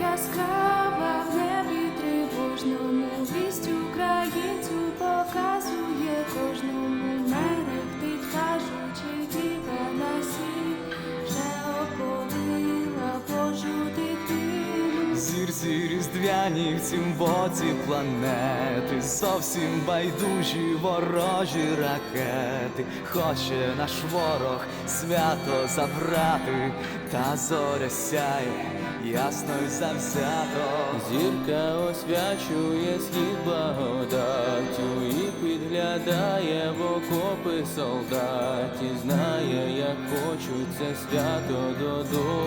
яскрава в небі тривожному. Зірці різдвяні в цім боці планети, зовсім байдужі ворожі ракети, хоче наш ворог свято забрати, та зоря сяє, ясно й завзято. Зірка освячує схід благодаттю і підглядає в окопи солдаті, знає, як хочуть це свято додому,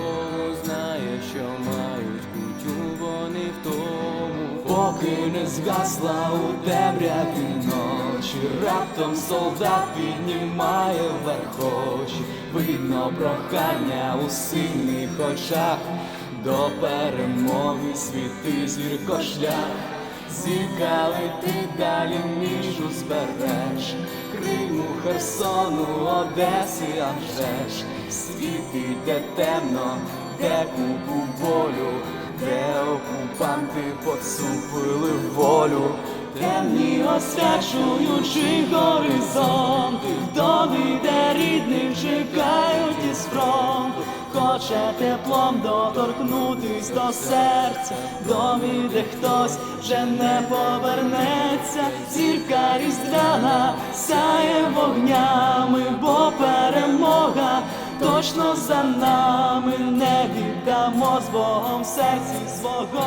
Поки не згасла у темряві ночі, раптом солдат піднімає вверх очі, видно прохання у сильних очах, до перемоги світи зірко шлях, зірка летить далі ніж узбереж, Криму, Херсону, Одеси, а вже ж світить, де темно, де купу поцупили волю, темні освячуючи горизонти, домі, де рідних чекають із фронту, хоче теплом доторкнутись до серця, домі, де хтось вже не повернеться, зірка різдвяна сяє вогнями, бо перемога точно за нами. Не віддамо з Богом серці свого.